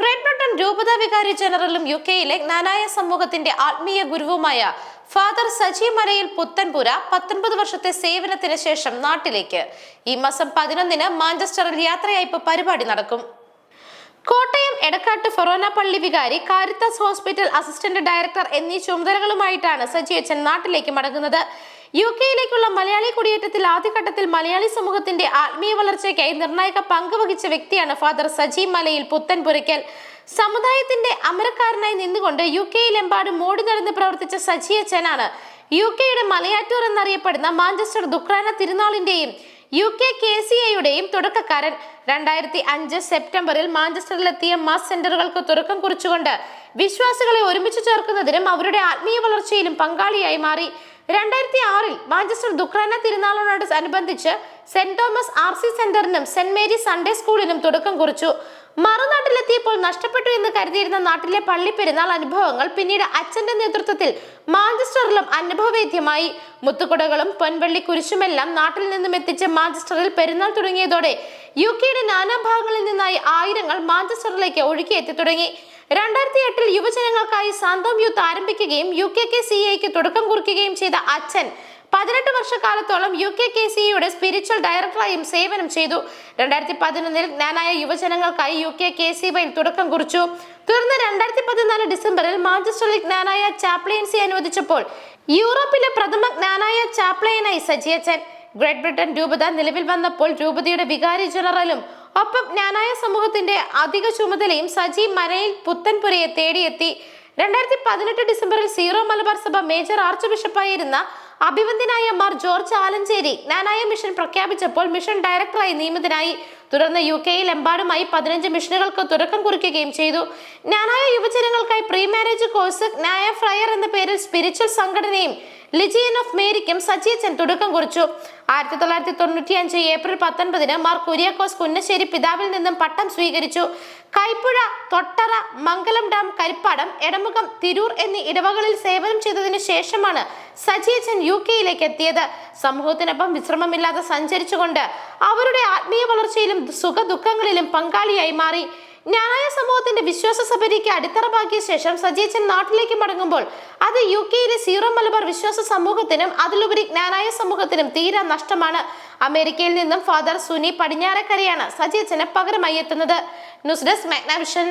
Great Britain രൂപത വികാരി ജനറലും U കെയിലെ നാനായ സമൂഹത്തിന്റെ ആത്മീയ ഗുരുവുമായ ഫാദർ സജി മലയിൽ പുത്തൻപുര പത്തൊൻപത് വർഷത്തെ സേവനത്തിന് ശേഷം നാട്ടിലേക്ക്. ഈ മാസം പതിനൊന്നിന് മാഞ്ചസ്റ്ററിൽ യാത്രയയപ്പ് പരിപാടി നടക്കും. കോട്ടയം എടക്കാട്ട് ഫൊറോന പള്ളി വികാരി കാരിത്താസ് ഹോസ്പിറ്റൽ അസിസ്റ്റന്റ് ഡയറക്ടർ എന്നീ ചുമതലകളുമായിട്ടാണ് സജി അച്ഛൻ നാട്ടിലേക്ക് മടങ്ങുന്നത്. യു കെയിലേക്കുള്ള മലയാളി കുടിയേറ്റത്തിൽ ആദ്യഘട്ടത്തിൽ മലയാളി സമൂഹത്തിന്റെ ആത്മീയ വളർച്ചയ്ക്കായി നിർണായക പങ്ക് വഹിച്ച വ്യക്തിയാണ് ഫാദർ സജി മലയിൽ പുത്തൻപുരയ്ക്കൽ സമുദായത്തിന്റെ അമരക്കാരനായി നിന്നുകൊണ്ട് യു കെയിലെമ്പാടും മോടി നടന്ന് പ്രവർത്തിച്ച സജി അച്ഛനാണ് യു കെയുടെ മലയാറ്റൂർ എന്നറിയപ്പെടുന്ന മാഞ്ചസ്റ്റർ ദുക്രാന തിരുനാളിന്റെയും യു കെ കെ സി എയുടെയും തുടക്കക്കാരൻ. രണ്ടായിരത്തി അഞ്ച് സെപ്റ്റംബറിൽ മാഞ്ചസ്റ്ററിലെത്തിയ മാസ് സെന്ററുകൾക്ക് തുടക്കം കുറിച്ചുകൊണ്ട് വിശ്വാസികളെ ഒരുമിച്ച് ചേർക്കുന്നതിനും അവരുടെ ആത്മീയ വളർച്ചയിലും പങ്കാളിയായി മാറി. രണ്ടായിരത്തി ആറിൽ മാഞ്ചസ്റ്റർ ദുക്രാന തിരുനാളിനോട് അനുബന്ധിച്ച് സെന്റ് തോമസ് ആർ സി സെന്ററിനും സെന്റ് മേരി സൺഡേ സ്കൂളിനും തുടക്കം കുറിച്ചു. മറുനാട്ടിലെത്തിയപ്പോൾ നഷ്ടപ്പെട്ടു എന്ന് കരുതിയിരുന്ന നാട്ടിലെ പള്ളി പെരുന്നാൾ അനുഭവങ്ങൾ പിന്നീട് അച്ഛന്റെ നേതൃത്വത്തിൽ മാഞ്ചസ്റ്ററിലും അനുഭവവേദ്യമായി. മുത്തുകുടകളും പൊൻവള്ളി കുരിശുമെല്ലാം നാട്ടിൽ നിന്നും എത്തിച്ച് മാഞ്ചസ്റ്ററിൽ പെരുന്നാൾ തുടങ്ങിയതോടെ യു കെയുടെ നാനാഭാഗങ്ങളിൽ നിന്നായി ആയിരങ്ങൾ മാഞ്ചസ്റ്ററിലേക്ക് ഒഴുകിയെത്തി തുടങ്ങി. രണ്ടായിരത്തി എട്ടിൽ യുവജനങ്ങൾക്കായി സാന്തോം യൂത്ത് ആരംഭിക്കുകയും യു കെ കെ സി എക്ക് തുടക്കം കുറിക്കുകയും ചെയ്ത അച്ഛൻ പതിനെട്ട് വർഷക്കാലത്തോളം യു കെ കെ സിയുടെ സ്പിരിച്വൽ ഡയറക്ടറായും സേവനം ചെയ്തു. രണ്ടായിരത്തി പതിനൊന്നിൽ ഞാനായ യുവജനങ്ങൾക്കായി യു കെ കെ സി വൈയിൽ തുടക്കം കുറിച്ചു. തുടർന്ന് രണ്ടായിരത്തി പതിനാല് ഡിസംബറിൽ മാഞ്ചസ്റ്ററിൽ ജ്ഞാനായ ചാപ്ലിയൻസി അനുവദിച്ചപ്പോൾ യൂറോപ്പിലെ പ്രഥമ ജ്ഞാനായ ചാപ്ലയനായി സജിയച്ചൻ ഗ്രേറ്റ് ബ്രിട്ടൻ രൂപത നിലവിൽ വന്നപ്പോൾ രൂപതയുടെ വികാരി ജനറലും ഒപ്പം ജ്ഞാനായ സമൂഹത്തിന്റെ അധിക ചുമതലയും സജി മരയിൽ പുത്തൻപുരയെ തേടിയെത്തി. രണ്ടായിരത്തി പതിനെട്ട് ഡിസംബറിൽ സീറോ മലബാർ സഭ മേജർ ആർച്ച് ബിഷപ്പായിരുന്ന അഭിവന്ദ്യനായ മാർ ജോർജ് ആലഞ്ചേരി നാനായ മിഷൻ പ്രഖ്യാപിച്ചപ്പോൾ മിഷൻ ഡയറക്ടറായി നിയമിതനായി. തുടർന്ന് യു കെയിൽ എമ്പാടുമായി പതിനഞ്ച് മിഷനുകൾക്ക് തുടക്കം കുറിക്കുകയും ചെയ്തു. ജ്ഞാനായ യുവജനങ്ങൾക്കായി പ്രീ മാരേജ് കോഴ്സ് നായ ഫ്രയർ എന്ന പേരിൽ സ്പിരിച്വൽ സംഘടനയും ലിജിയൻ ഓഫ് മേരിക്കും സജീച്ചൻ തുടക്കം കുറിച്ചു. ആയിരത്തി തൊള്ളായിരത്തി തൊണ്ണൂറ്റി അഞ്ച് ഏപ്രിൽ പത്തൊൻപതിന് മാർ കുര്യാക്കോസ് കുന്നശ്ശേരി പിതാവിൽ നിന്നും പട്ടം സ്വീകരിച്ചു. കൈപ്പുഴ തൊട്ടറ മംഗലം ഡാം കരിപ്പാടം എടമുഖം തിരൂർ എന്നീ ഇടവകളിൽ സേവനം ചെയ്തതിനു ശേഷമാണ് സജീച്ചൻ യു കെയിലേക്ക് എത്തിയത്. സമൂഹത്തിനൊപ്പം വിശ്രമമില്ലാതെ സഞ്ചരിച്ചുകൊണ്ട് അവരുടെ ആത്മീയ വളർച്ചയിലും സുഖ ദുഃഖങ്ങളിലും പങ്കാളിയായി മാറി. ന്യായ സമൂഹത്തിന്റെ വിശ്വാസ സഭയിലേക്ക് അടിത്തറ ശേഷം സജീച്ചൻ നാട്ടിലേക്ക് മടങ്ങുമ്പോൾ അത് യു കെയിലെ സീറോ മലബാർ വിശ്വാസ സമൂഹത്തിനും അതിലുപരി ജ്ഞാനായ സമൂഹത്തിനും തീരെ നഷ്ടമാണ്. അമേരിക്കയിൽ നിന്നും ഫാദർ സുനി പടിഞ്ഞാറക്കരയാണ് സജീച്ചന് പകരമായി എത്തുന്നത്. News desk Magnavision.